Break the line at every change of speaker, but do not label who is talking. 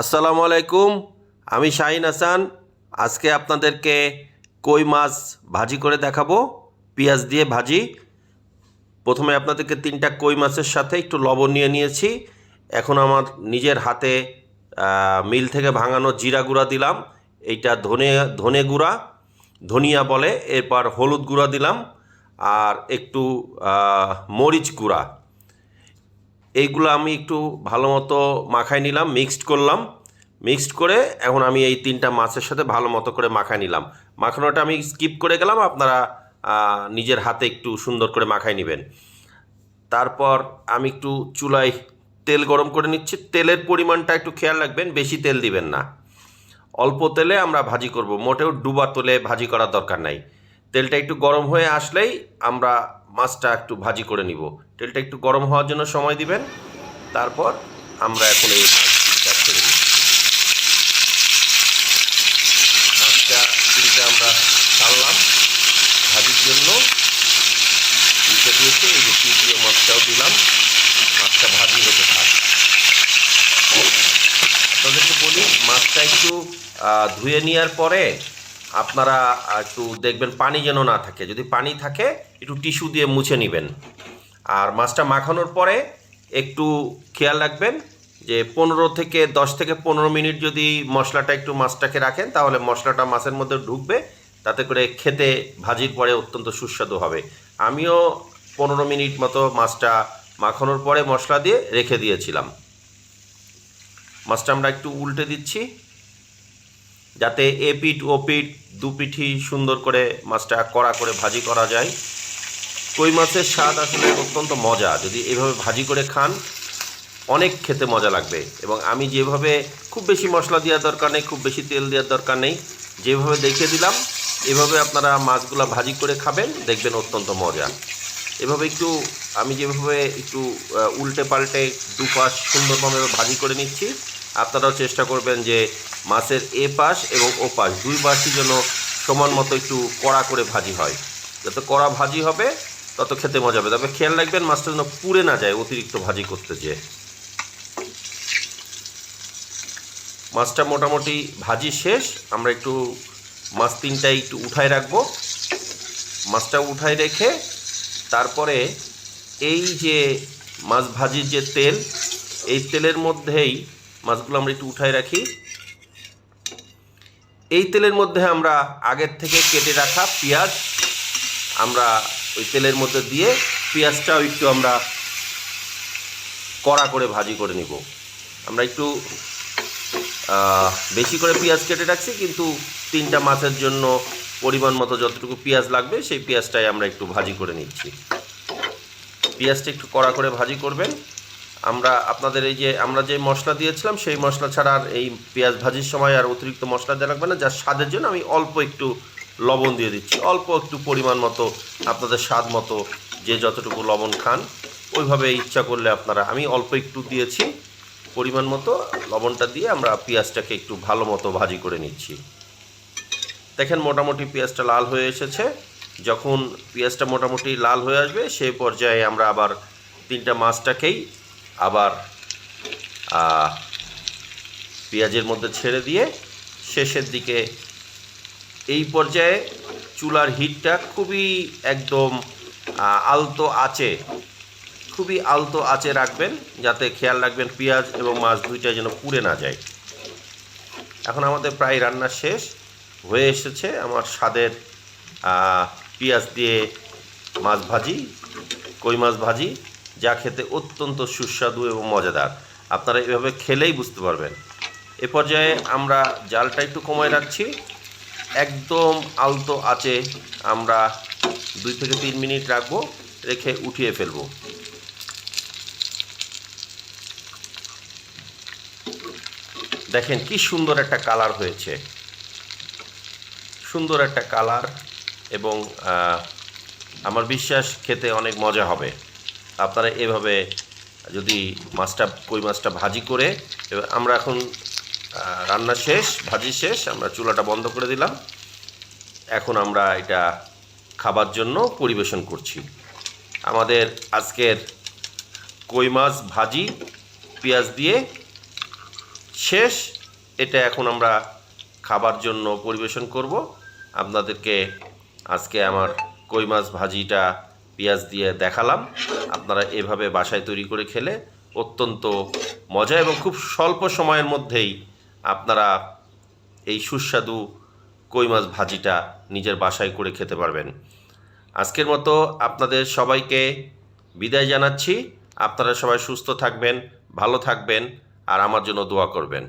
আসসালামু আলাইকুম, আমি শাহিন হাসান। আজকে আপনাদেরকে কই মাছ ভাজি করে দেখাবো, পেঁয়াজ দিয়ে ভাজি। প্রথমে আপনাদেরকে তিনটা কই মাছের সাথে একটু লবণ নিয়ে নিয়েছি। এখন আমার নিজের হাতে মিল থেকে ভাঙানো জিরা গুঁড়া দিলাম। এইটা ধনে ধনে গুঁড়া, ধনিয়া বলে, এরপর হলুদ গুঁড়া দিলাম। আর একটু মরিচ গুঁড়া। এইগুলো আমি একটু ভালো মতো মাখায় নিলাম মিক্সড করলাম। মিক্সড করে এখন আমি এই তিনটা মাছের সাথে ভালো মতো করে মাখায় নিলাম। মাখানোটা আমি স্কিপ করে গেলাম, আপনারা নিজের হাতে একটু সুন্দর করে মাখায় নেবেন। তারপর আমি একটু চুলায় তেল গরম করে নিচ্ছি। তেলের পরিমাণটা একটু খেয়াল রাখবেন, বেশি তেল দিবেন না। অল্প তেলে আমরা ভাজি করব। মোটেও ডুবা তেলে ভাজি করার দরকার নাই। তেলটা একটু গরম হয়ে আসলেই আমরা মাছটা একটু ভাজি করে নিব। তেলটা একটু গরম হওয়ার জন্য সময় দিবেন। তারপর আমরা এখন এই মাছটা ছেড়ে দিই। মাছটা তিনটা আমরা ছাড়লাম। ভাজির জন্য দুটো দিয়েছে, এই যে তৃতীয় মাছটাও দিলাম। মাছটা ভাজি হতে থাক। আপনাদেরকে বলি, মাছটা একটু ধুয়ে নেওয়ার পরে আপনারা একটু দেখবেন পানি যেন না থাকে। যদি পানি থাকে, একটু টিস্যু দিয়ে মুছে নেবেন। আর মাছটা মাখানোর পরে একটু খেয়াল রাখবেন যে পনেরো থেকে দশ থেকে পনেরো মিনিট যদি মশলাটা একটু মাছটাকে রাখেন, তাহলে মশলাটা মাছের মধ্যে ঢুকবে। তাতে করে খেতে, ভাজির পরে অত্যন্ত সুস্বাদু হবে। আমিও পনেরো মিনিট মতো মাছটা মাখানোর পরে মশলা দিয়ে রেখে দিয়েছিলাম। মাছটা আমরা একটু উল্টে দিচ্ছি। যাতে এ পিঠ, ও পিঠ দু পিঠই সুন্দর করে মাছটা কড়া করে ভাজি করা যায়। কই মাছের স্বাদ আসলে অত্যন্ত মজা। যদি এভাবে ভাজি করে খান, অনেক খেতে মজা লাগবে। এবং আমি যেভাবে খুব বেশি মশলা দেওয়ার দরকার নেই, খুব বেশি তেল দেওয়ার দরকার নেই, যেভাবে দেখিয়ে দিলাম, এভাবে আপনারা মাছগুলো ভাজি করে খাবেন, দেখবেন অত্যন্ত মজা। এভাবে একটু, আমি যেভাবে একটু উল্টে পাল্টে দুপাশ সুন্দরভাবে ভাজি করে নিচ্ছি। আপনারাও চেষ্টা করবেন যে মাছের এ পাশ এবং ও পাশ, দুই পাশই যেন সমান মতো একটু কড়া করে ভাজি হয়। যত কড়া ভাজি হবে, তত খেতে মজা হবে। তবে খেয়াল রাখবেন, মাছটা যেন পুড়ে না যায়, অতিরিক্ত ভাজি করতে যেয়ে। মাছটা মোটামুটি ভাজি শেষ। আমরা একটু মাছ তিনটাই একটু উঠায় রাখব। মাছটা উঠায় রেখে তারপরে এই যে মাছ ভাজির যে তেল, এই তেলের মধ্যেই মাছগুলো আমরা একটু উঠায় রাখি। এই তেলের মধ্যে আমরা আগের থেকে কেটে রাখা পেঁয়াজ আমরা ওই তেলের মধ্যে দিয়ে পেঁয়াজটাও একটু আমরা কড়া করে ভাজি করে নিব। আমরা একটু বেশি করে পেঁয়াজ কেটে রাখছি, কিন্তু তিনটা মাছের জন্য পরিমাণ মতো যতটুকু পেঁয়াজ লাগবে, সেই পেঁয়াজটাই আমরা একটু ভাজি করে নিচ্ছি। পেঁয়াজটা একটু কড়া করে ভাজি করবেন। আমরা আপনাদের এই যে, আমরা যে মশলা দিয়েছিলাম, সেই মশলা ছাড়া আর এই পেঁয়াজ ভাজির সময় আর অতিরিক্ত মশলা দেওয়া লাগবে না। যার স্বাদের জন্য আমি অল্প একটু লবণ দিয়ে দিচ্ছি। অল্প একটু পরিমাণ মতো আপনাদের স্বাদ মতো যে যতটুকু লবণ খান, ওইভাবে ইচ্ছা করলে আপনারা, আমি অল্প একটু দিয়েছি পরিমাণ মতো, লবণটা দিয়ে আমরা পেঁয়াজটাকে একটু ভালো মতো ভাজি করে নিচ্ছি। দেখেন মোটামুটি পেঁয়াজটা লাল হয়ে এসেছে। যখন পেঁয়াজটা মোটামুটি লাল হয়ে আসবে, সেই পর্যায়ে আমরা আবার তিনটা মাছটাকেই আবার পেঁয়াজের মধ্যে ছেড়ে দিয়ে শেষের দিকে এই পর্যায়ে চুলার হিটটা খুবই একদম আলতো আঁচে, খুবই আলতো আঁচে রাখবেন যাতে খেয়াল রাখবেন পেঁয়াজ এবং মাছ দুইটাই যেন পুড়ে না যায়। এখন আমাদের প্রায় রান্না শেষ, হয়ে এসেছে আমার স্বাদের পেঁয়াজ দিয়ে মাছ ভাজি, কই মাছ ভাজি। যা খেতে অত্যন্ত সুস্বাদু এবং মজাদার। আপনারা এভাবে খেলেই বুঝতে পারবেন। এ পর্যায়ে আমরা জালটা একটু কমায় রাখছি। একদম আলতো আছে আমরা দুই থেকে তিন মিনিট রাখব, রেখে উঠিয়ে ফেলব। দেখেন কি সুন্দর একটা কালার হয়েছে। সুন্দর একটা কালার এবং আমার বিশ্বাস খেতে অনেক মজা হবে। আপনারা এভাবে যদি মাছটা, কই মাছটা ভাজি করে আমরা এখন রান্না শেষ, ভাজি শেষ, আমরা চুলাটা বন্ধ করে দিলাম। এখন আমরা এটা খাবার জন্য পরিবেশন করছি। আমাদের আজকের কই মাছ ভাজি, পেঁয়াজ দিয়ে শেষ। এটা এখন আমরা খাবার জন্য পরিবেশন করব। আপনাদেরকে আজকে আমার কই মাছ ভাজিটা পেঁয়াজ দিয়ে দেখালাম। আপনারা এভাবে বাসায় তৈরি করে খেলে অত্যন্ত মজা এবং খুব স্বল্প সময়ের মধ্যেই আপনারা এই সুস্বাদু কই মাছ ভাজিটা নিজের বাসায় করে খেতে পারবেন। আজকের মতো আপনাদের সবাইকে বিদায় জানাচ্ছি। আপনারা সবাই সুস্থ থাকবেন, ভালো থাকবেন, আর আমার জন্য দোয়া করবেন।